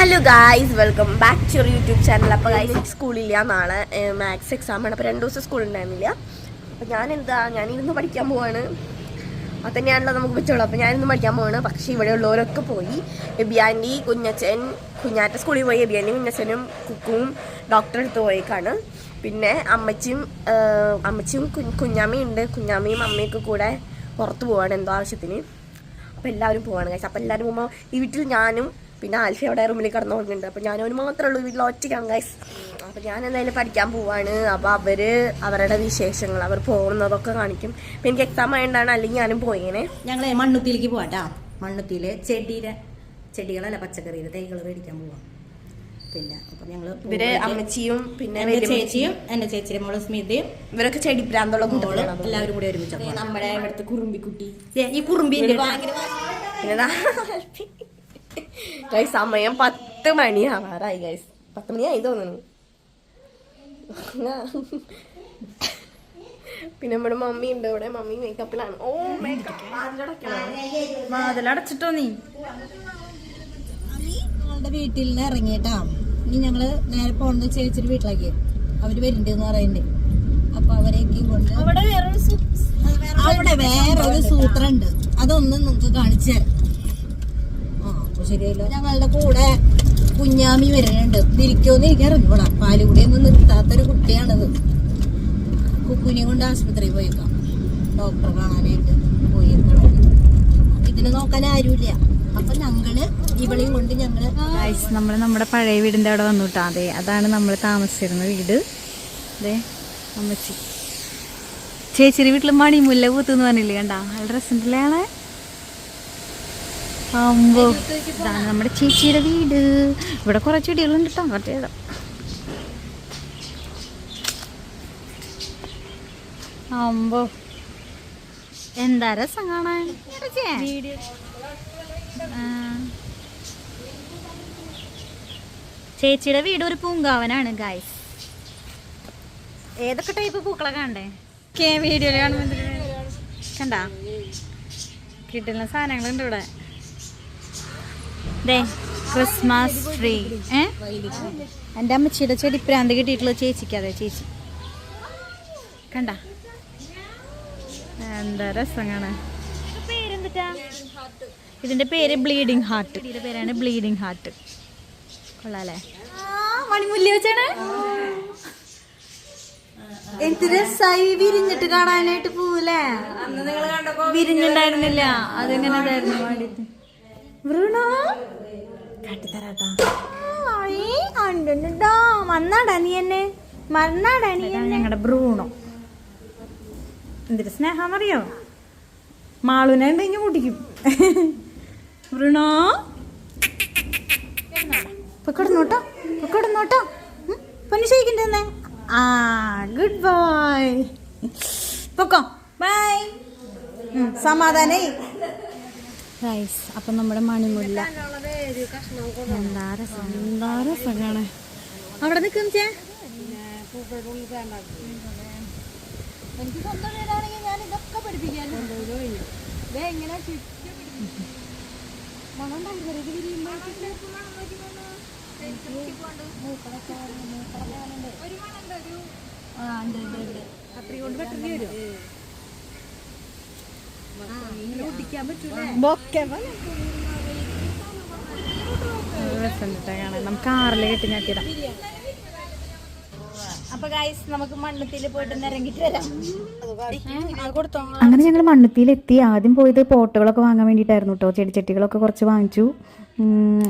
Hello guys welcome back to your YouTube channel അപ്പോൾ guys സ്കൂളില്ല നാളെ. മാത്സ് എക്സാം ആണ്. അപ്പോൾ രണ്ട് ദിവസം സ്കൂൾ ഉണ്ടായിരുന്നില്ല. അപ്പോൾ ഞാൻ എന്താ ഞാൻ ഇരുന്ന് പഠിക്കാൻ പോവാണ്. അത് തന്നെയാണല്ലോ നമുക്ക് വെച്ചോളൂ അപ്പോൾ ഞാനിന്ന് പഠിക്കാൻ പോവാണ്. പക്ഷേ ഇവിടെ ഉള്ളവരൊക്കെ പോയി. എബിയാന്റി കുഞ്ഞച്ചൻ കുഞ്ഞാറ്റ സ്കൂളിൽ പോയി. എബിയാന്റി കുഞ്ഞച്ചനും കുക്കും ഡോക്ടറെ അടുത്ത് പോയേക്കാണ്. പിന്നെ അമ്മച്ചിയും അമ്മച്ചിയും കു- കുഞ്ഞാമ്മയും ഉണ്ട്. കുഞ്ഞാമ്മയും അമ്മയൊക്കെ കൂടെ പുറത്ത് പോവാണ് എന്തോ ആവശ്യത്തിന്. അപ്പോൾ എല്ലാവരും പോവാണ് കഴിച്ചാൽ അപ്പോൾ എല്ലാവരും പോകുമ്പോൾ ഈ വീട്ടിൽ ഞാനും പിന്നെ ആൽഫി അവിടെ റൂമിൽ പോകുന്നുണ്ട് അപ്പോൾ ഞാനവന് മാത്രമേ ഉള്ളൂ വീട്ടിൽ ഒറ്റയ്ക്കാണ് ഗൈസ് അപ്പോൾ ഞാൻ എന്തായാലും പഠിക്കാൻ പോവാണ്. അപ്പോൾ അവർ അവരുടെ വിശേഷങ്ങൾ അവർ പോകുന്നതൊക്കെ കാണിക്കും. അപ്പം എനിക്ക് എക്സാം ആയതുകൊണ്ടാണ് അല്ലെങ്കിൽ ഞാനും പോയേനെ. ഞങ്ങൾ മണ്ണുത്തിയിലേക്ക് പോവാട്ടാ. മണ്ണുത്തിയിൽ ചെടിയുടെ ചെടികളല്ല പച്ചക്കറിയുടെ തൈകൾ മേടിക്കാൻ പോവാം. പിന്നെ അപ്പൊ ഞങ്ങൾ ഇവർ അമ്മച്ചിയും പിന്നെ ചേച്ചിയും എന്റെ ചേച്ചിയുടെ മോൾ സ്മിതയും ഇവരൊക്കെ ചെടി പ്രാന്തുള്ള കുട്ടികളും എല്ലാവരും കൂടി ഒരുമിച്ച്. നമ്മുടെ ഇവിടുത്തെ കുറുമ്പിക്കുട്ടി. ഈ കുറുമ്പി പിന്നെ ആൽഫി. ഗൈസ് സമയം പത്ത് മണിയാവാറായി ഗൈസ് പത്ത് മണിയായി തോന്നുന്നു. പിന്നെ നമ്മുടെ മമ്മി ഉണ്ട്. ഇവിടെ മമ്മി മേക്കപ്പിലാണ് ഓ മേക്കപ്പ് വാതിലടച്ചിട്ടോ നീ? ഞങ്ങളുടെ വീട്ടിൽ നിന്ന് ഇറങ്ങിയിട്ടാ ഇനി ഞങ്ങൾ നേരെ പോണത് ചേച്ചിയുടെ വീട്ടിലേക്ക്. അവർ വരുന്നുണ്ട് പറയണ്ടേ. അപ്പൊ അവരെയൊക്കെ കൊണ്ട് അവിടെ വേറൊരു സൂത്രണ്ട്. അതൊന്നും നിങ്ങക്ക് നിങ്ങൾക്ക് കാണിച്ചു തരാം. ശരിയല്ലോ. ഞങ്ങളുടെ കൂടെ കുഞ്ഞാമി വരുന്നുണ്ട് തിരിക്കോന്ന് എനിക്ക് അറിഞ്ഞൂടാ പാലുകൂടി ഒന്നും നിർത്താത്തൊരു കുട്ടിയാണത്. കുക്കുനെ കൊണ്ട് ആശുപത്രിയിൽ പോയേക്കാം. ഡോക്ടറെ കാണാനായിട്ട് പോയേക്കണം. ഇതിന് നോക്കാൻ ആരുമില്ല. അപ്പൊ ഞങ്ങൾ ഇവളെയും കൊണ്ട് ഞങ്ങൾ നമ്മൾ നമ്മുടെ പഴയ വീടിന്റെ അവിടെ വന്നു അതെ അതാണ് നമ്മൾ താമസിച്ചിരുന്ന വീട്. അതെ അമ്മച്ചി. ചേച്ചിയുടെ വീട്ടിൽ മണിമുല്ല പൂത്തെന്ന് പറഞ്ഞില്ലേ കണ്ടാ? ഡ്രസ്സിന്റെ രസമുണ്ടല്ലേ ആളെ അമ്പോ ഇതാണ് നമ്മുടെ ചേച്ചിയുടെ വീട്. ഇവിടെ കുറച്ച് ചെടികളുണ്ട് കേട്ടോ. കുറച്ച് ചെയ്തോ അമ്പോ എന്താ രസം കാണാൻ. ചേച്ചിയുടെ വീട് ഒരു പൂങ്കാവനാണ് ഗായ്സ് ഏതൊക്കെ ടൈപ്പ് പൂക്കളെ കാണണ്ടേ? വീഡിയോയിൽ കാണുമ്പോൾ കണ്ട? കിട്ടുന്ന സാധനങ്ങളുണ്ട് ഇവിടെ. Christmas tree. ഏ? എന്റെ അമ്മച്ചിയുടെ ചെടി പ്രാന്ത് കിട്ടിയിട്ടുള്ള ചേച്ചിക്ക് അതെ ചേച്ചി. കണ്ട? എന്താ രസം കാണാൻ ഇതിന്റെ പേര് ബ്ലീഡിങ് ഹാർട്ട്. ഇതിന്റെ പേരാണ് ബ്ലീഡിങ് ഹാർട്ട്. കൊള്ളാലേ മണിമുല്ല വെച്ചാണ്. എന്ത് രസായി വിരിഞ്ഞിട്ട് കാണാനായിട്ട് പോവൂലേ? വിരിഞ്ഞിണ്ടായിരുന്നില്ല. അതിങ്ങനെ വൃണോ? കാട്ടിത്തരാട്ടാ വന്നാടാ നീ എന്നെ. മറന്നാടാ നീ ഞങ്ങളുടെ ബ്രൂണോ എന്തൊരു കുട്ടിക്കും. വൃണോ? പൊക്കിടുന്നോട്ടോ പൊക്കിടുന്നോട്ടോ പൊന്നു ചോദിക്കണ്ടെന്നേ ആ ഗുഡ് ബോയ് പൊക്കോ. ബൈ സമാധാനായി. റൈസ് അപ്പം നമ്മുടെ മണിമുല്ല. എന്താ രസം? എന്താ രസം കാണാൻ അവിടെ നിൽക്കും ചേ എനിക്ക് സ്വന്തം വീടാണെങ്കിൽ ഞാൻ ഇതൊക്കെ പഠിപ്പിക്കാനുണ്ട് എങ്ങനെ മണം ഭയങ്കര ഇത് രസം കാണാൻ നമുക്ക് കാറിൽ കെട്ടി നോക്കിയതാ അപ്പൊ ഗൈസ് നമുക്ക് ആറിൽ നിരങ്ങിട്ട് വരാം. അങ്ങനെ ഞങ്ങൾ മണ്ണുത്തിയിലെത്തി. ആദ്യം പോയത് പോട്ടുകളൊക്കെ വാങ്ങാൻ വേണ്ടിയിട്ടായിരുന്നു കേട്ടോ ചെടിച്ചട്ടികളൊക്കെ കുറച്ച് വാങ്ങിച്ചു.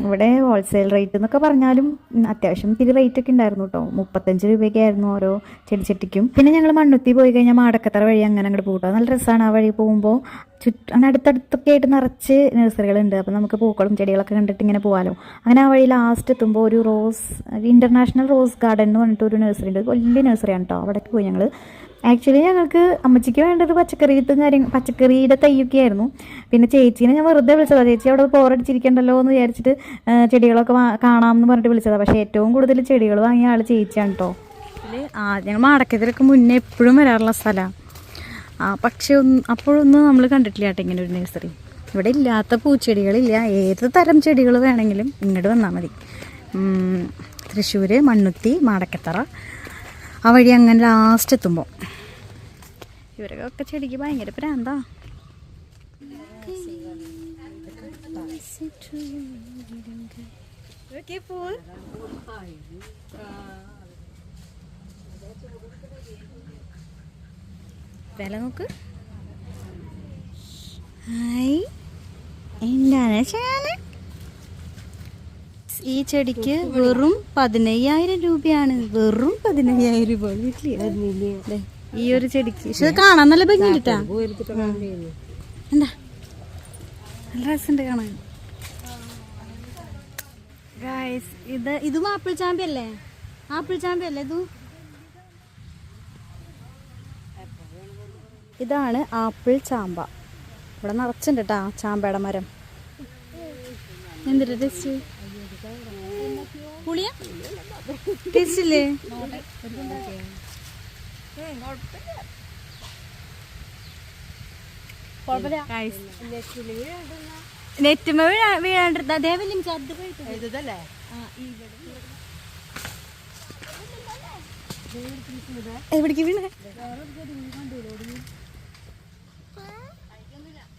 ഇവിടെ ഹോൾസെയിൽ റേറ്റ് എന്നൊക്കെ പറഞ്ഞാലും അത്യാവശ്യം ഇത്തിരി റേറ്റ് ഒക്കെ ഉണ്ടായിരുന്നു കേട്ടോ മുപ്പത്തഞ്ച് രൂപയൊക്കെ ആയിരുന്നു ഓരോ ചെടിച്ചട്ടിക്കും പിന്നെ ഞങ്ങൾ മണ്ണുത്തി പോയി കഴിഞ്ഞാൽ മാടക്കത്തറ വഴി അങ്ങനെ അങ്ങോട്ട് പോകട്ടോ നല്ല രസമാണ് ആ വഴി പോകുമ്പോൾ ചുറ്റും അങ്ങനെ അടുത്തടുത്തൊക്കെ ആയിട്ട് നിറച്ച് നഴ്സറികളുണ്ട് അപ്പോൾ നമുക്ക് പൂക്കളും ചെടികളൊക്കെ കണ്ടിട്ട് ഇങ്ങനെ പോകാമല്ലോ അങ്ങനെ ആ വഴി ലാസ്റ്റ് എത്തുമ്പോൾ ഒരു റോസ് ഇന്റർനാഷണൽ റോസ് ഗാർഡൻ എന്ന് പറഞ്ഞിട്ട് ഒരു നഴ്സറി ഉണ്ട്. വലിയ നഴ്സറിയാണ് കേട്ടോ അവിടേക്ക് പോയി ഞങ്ങൾ ആക്ച്വലി ഞങ്ങൾക്ക് അമ്മച്ചിക്ക് വേണ്ടത് പച്ചക്കറി വിത്തും കാര്യം പച്ചക്കറിയുടെ തൈയൊക്കെ ആയിരുന്നു. പിന്നെ ചേച്ചീനെ ഞാൻ വെറുതെ വിളിച്ചതാണ് ചേച്ചി അവിടെ പോറടിച്ചിരിക്കണ്ടല്ലോ എന്ന് വിചാരിച്ചിട്ട് ചെടികളൊക്കെ കാണാമെന്ന് പറഞ്ഞിട്ട് വിളിച്ചതാണ് പക്ഷേ ഏറ്റവും കൂടുതൽ ചെടികൾ വാങ്ങിയ ആൾ ചേച്ചിയാണ് കേട്ടോ ആ ഞങ്ങൾ മാടക്കത്തിലൊക്കെ മുന്നേ എപ്പോഴും വരാറുള്ള സ്ഥലമാണ് ആ പക്ഷേ ഒന്ന് അപ്പോഴൊന്നും നമ്മൾ കണ്ടിട്ടില്ല കേട്ടോ ഇങ്ങനെ ഒരു നഴ്സറി ഇവിടെ ഇല്ലാത്ത പൂച്ചെടികളില്ല. ഏത് തരം ചെടികൾ വേണമെങ്കിലും ഇങ്ങോട്ട് വന്നാൽ മതി. തൃശ്ശൂർ മണ്ണുത്തി മാടക്കത്തറ ആ വഴി അങ്ങനെ ലാസ്റ്റ് എത്തുമ്പോൾ ഇവരൊക്കെ ചെടിക്ക് ഭയങ്കര പ്രാന്താ. വില നോക്ക്. ഹായ്. എന്താണ് ഈ ചെടിക്ക് വെറും പതിനയ്യായിരം രൂപയാണ്. വെറും പതിനയ്യായിരം രൂപ. ഈ ഒരു ചെടിക്ക്. പക്ഷെ ഇത് കാണാൻ നല്ല ഭംഗിട്ടാ എന്താ? നല്ല രസമുണ്ട് കാണാൻ. ഗായ്സ് ഇത് ഇതും ആപ്പിൾ ചാമ്പി അല്ലേ? ആപ്പിൾ ചാമ്പി അല്ലേ ഇതും? ഇതാണ് ആപ്പിൾ ചാമ്പ. ഇവിടെ നിറച്ചുണ്ട് കേട്ടാ ചാമ്പയുടെ മരം. എന്തിട്ട് ടേസ്റ്റ് പുളിയാ? ടേസ്റ്റ് ഇല്ലേ നെറ്റുമ്പോ വീഴാണ്ടിരുന്ന. അതേ വലിയ എവിടേക്ക് വീണ?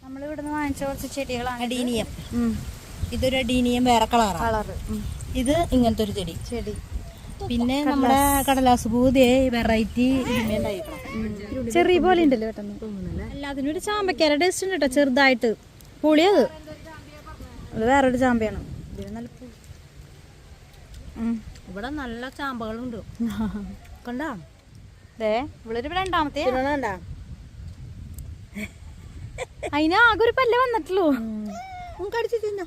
നമ്മളിവിടുന്ന് വാങ്ങിച്ച കുറച്ച് ചെടികളാണ് ഡീനിയം ഇതൊരു ഡീനിയം വേറെ കളറാണ് കളറ്. ഇത് ഇങ്ങനത്തെ ഒരു ചെടി. ചെടി. പിന്നെ നമ്മുടെ കടലാസ് പൂതി വെറൈറ്റി. ചെറിയ പോലെ ഉണ്ടല്ലോ പെട്ടെന്ന് അല്ല അതിനൊരു ചാമ്പക്കാര ടേസ്റ്റ് ഉണ്ട് കേട്ടോ ചെറുതായിട്ട്. പുളിയത്. അത് വേറൊരു ചാമ്പയാണ്. ഇതിന് നല്ല പു- ഉം. ഇവിടെ നല്ല ചാമ്പകളുണ്ട്. കണ്ടാ? ദേ ഇവിടെ രണ്ടാമത്തെ അതിനാകെ ഒരു പല്ല വന്നിട്ടുള്ളൂ. കടിച്ചു തിന്നോ.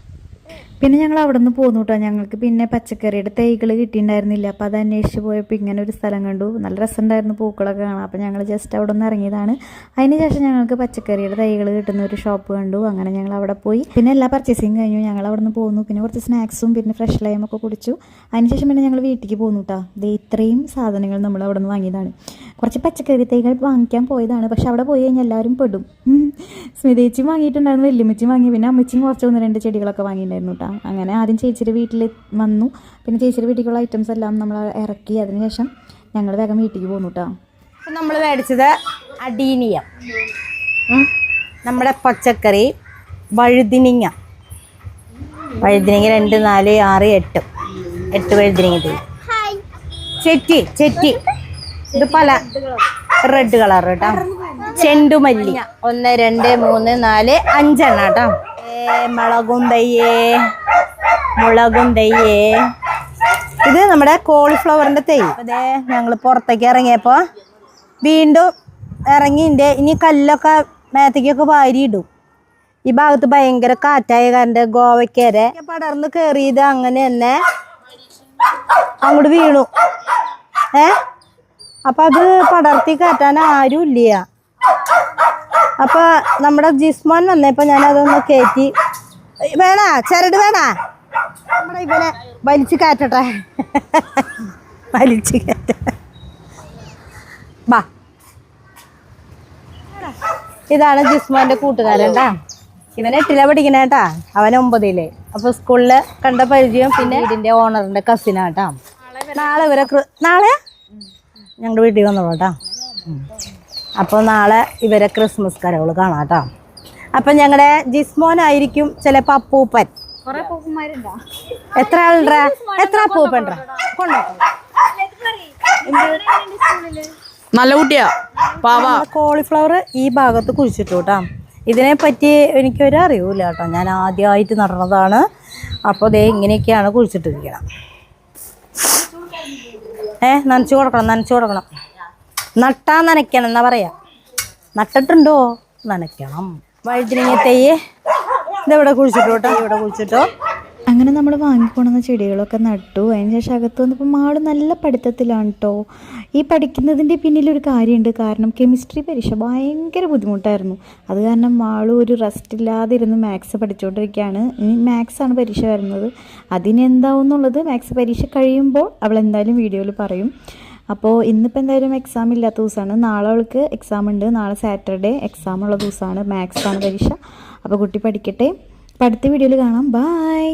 പിന്നെ ഞങ്ങൾ അവിടെ നിന്ന് പോന്നു കേട്ടോ ഞങ്ങൾക്ക് പിന്നെ പച്ചക്കറിയുടെ തൈകൾ കിട്ടിയിട്ടുണ്ടായിരുന്നില്ല. അപ്പോൾ അത് അന്വേഷിച്ച് പോയപ്പോൾ ഇങ്ങനെ ഒരു സ്ഥലം കണ്ടു. നല്ല രസമുണ്ടായിരുന്നു പൂക്കളൊക്കെ കാണാം അപ്പോൾ ഞങ്ങൾ ജസ്റ്റ് അവിടെ നിന്ന് ഇറങ്ങിയതാണ്. അതിന് ശേഷം ഞങ്ങൾക്ക് പച്ചക്കറിയുടെ തൈകൾ കിട്ടുന്ന ഒരു ഷോപ്പ് കണ്ടു. അങ്ങനെ ഞങ്ങൾ അവിടെ പോയി. പിന്നെ എല്ലാ പർച്ചേസിങ് കഴിഞ്ഞു. ഞങ്ങൾ അവിടെ നിന്ന് പോന്നു. പിന്നെ കുറച്ച് സ്നാക്സും പിന്നെ ഫ്രഷ് ലൈമൊക്കെ കുടിച്ചു. അതിനുശേഷം പിന്നെ ഞങ്ങൾ വീട്ടിലേക്ക് പോന്നു കേട്ടോ ഇത് ഇത്രയും സാധനങ്ങൾ നമ്മൾ അവിടെ നിന്ന് വാങ്ങിയതാണ്. കുറച്ച് പച്ചക്കറി തൈകൾ വാങ്ങിക്കാൻ പോയതാണ്. പക്ഷെ അവിടെ പോയി കഴിഞ്ഞാൽ എല്ലാവരും പെടും. ഉം. സ്മിതേച്ചി വാങ്ങിയിട്ടുണ്ടായിരുന്നു വല്യമ്മച്ചി വാങ്ങി. പിന്നെ അമ്മച്ചിയും കുറച്ച് ഒന്ന് രണ്ട് ചെടികളൊക്കെ വാങ്ങിയിട്ടുണ്ടായിരുന്നു കേട്ടോ. അങ്ങനെ ആദ്യം ചേച്ചിയുടെ വീട്ടിൽ വന്നു. പിന്നെ ചേച്ചിയുടെ വീട്ടിലേക്കുള്ള ഐറ്റംസ് എല്ലാം നമ്മൾ ഇറക്കി. അതിനുശേഷം ഞങ്ങൾ വേഗം വീട്ടിലേക്ക് പോന്നു കേട്ടോ. നമ്മൾ മേടിച്ചത് അടീനിയം. നമ്മുടെ പച്ചക്കറി വഴുതിനിങ്ങ. വഴുതിനിങ്ങ രണ്ട് നാല് ആറ് എട്ട്. എട്ട് വഴുതിനിങ്ങ ചെറ്റി ചെറ്റി. ഇത് പല റെഡ് കളർ കേട്ടോ ചെണ്ടുമല്ലി ഒന്ന് രണ്ട് മൂന്ന് നാല് അഞ്ചെണ്ണ കേട്ടോ മുളകും തയ്യേ. മുളകും തയ്യേ. ഇത് നമ്മുടെ കോളിഫ്ലവറിന്റെ തൈ. അതേ ഞങ്ങൾ പുറത്തേക്ക് ഇറങ്ങിയപ്പോ വീണ്ടും ഇറങ്ങിന്റെ ഇനി കല്ലൊക്കെ മേത്തേക്കൊക്കെ വാരിയിടും ഈ ഭാഗത്ത് ഭയങ്കര കാറ്റായ കാരണം ഗോവയ്ക്കരെ പടർന്ന് കയറിയത് അങ്ങനെ തന്നെ അങ്ങോട്ട് വീണു. ഏ? അപ്പൊ അത് പടർത്തി കയറ്റാൻ ആരും ഇല്ല അപ്പൊ നമ്മുടെ ജിസ്മോൻ വന്നപ്പോ ഞാൻ അതൊന്ന് കയറ്റി വേണ ചരട് വേണ? നമ്മുടെ ഇവനെ വലിച്ചു കാറ്റട്ടെ. വലിച്ചു കാറ്റ ബാ. ഇതാണ് ജിസ്മോന്റെ കൂട്ടുകാരൻ ഇവനെ ഇവൻ എട്ടില പഠിക്കണേട്ടാ അവൻ ഒമ്പതിൽ. അപ്പൊ സ്കൂളിൽ കണ്ട പരിചയം പിന്നെ വീടിന്റെ ഓണറിന്റെ കസിനാട്ടാ നാളെ ഇവരെ നാളെ ഞങ്ങളുടെ വീട്ടിൽ വന്നോളൂ കേട്ടോ. അപ്പോൾ നാളെ ഇവരെ ക്രിസ്മസ് കരകൾ കാണാം കേട്ടോ. അപ്പം ഞങ്ങളുടെ ജിസ്മോനായിരിക്കും ചിലപ്പോൾ അപ്പൂപ്പൻ. കുറെ പൂപ്പന്മാരുണ്ടോ എത്ര ആളുടെ എത്ര അപ്പൂപ്പൻ കൊണ്ടോ നല്ല കുട്ടിയാ. പാവ. കോളിഫ്ലവർ ഈ ഭാഗത്ത് കുഴിച്ചിട്ടു കേട്ടോ. ഇതിനെ പറ്റി എനിക്കൊരു അറിവില്ല കേട്ടോ. ഞാൻ ആദ്യമായിട്ട് നടന്നതാണ്. അപ്പോൾ ദേ ഇങ്ങനെയൊക്കെയാണ് കുഴിച്ചിട്ടിരിക്കണം ഏ നനച്ചു കൊടുക്കണം നനച്ചു കൊടുക്കണം. നട്ടാ നനയ്ക്കണം എന്നാ പറയാ. നട്ടിട്ടുണ്ടോ? നനയ്ക്കണം. വഴുതിരിങ്ങ തെയ്യ് ഇതെവിടെ കുഴിച്ചിട്ടോട്ടോ ഇവിടെ കുഴിച്ചിട്ടോ. അങ്ങനെ നമ്മൾ വാങ്ങിക്കൊണ്ടുവന്ന ചെടികളൊക്കെ നട്ടു. അതിന് ശേഷം അകത്ത് വന്നപ്പോൾ മാൾ നല്ല പഠിത്തത്തിലാണ് കേട്ടോ ഈ പഠിക്കുന്നതിന്റെ പിന്നിലൊരു കാര്യമുണ്ട്. കാരണം കെമിസ്ട്രി പരീക്ഷ ഭയങ്കര ബുദ്ധിമുട്ടായിരുന്നു. അത് കാരണം മാൾ ഒരു റെസ്റ്റ് ഇല്ലാതെ ഇരുന്ന് മാത്സ് പഠിച്ചുകൊണ്ടിരിക്കുകയാണ് ഇനി മാത്സ് ആണ് പരീക്ഷ വരുന്നത്. അതിനെന്താവും എന്നുള്ളത് മാത്സ് പരീക്ഷ കഴിയുമ്പോൾ അവൾ എന്തായാലും വീഡിയോയിൽ പറയും. അപ്പോൾ ഇന്നിപ്പോൾ എന്തായാലും എക്സാം ഇല്ലാത്ത ദിവസമാണ്. നാളെ അവൾക്ക് എക്സാം ഉണ്ട്. നാളെ സാറ്റർഡേ എക്സാം ഉള്ള ദിവസമാണ്. മാത്സ് ആണ് പരീക്ഷ. അപ്പോൾ കുട്ടി പഠിക്കട്ടെ. അടുത്ത വീഡിയോയിൽ കാണാം. ബായ്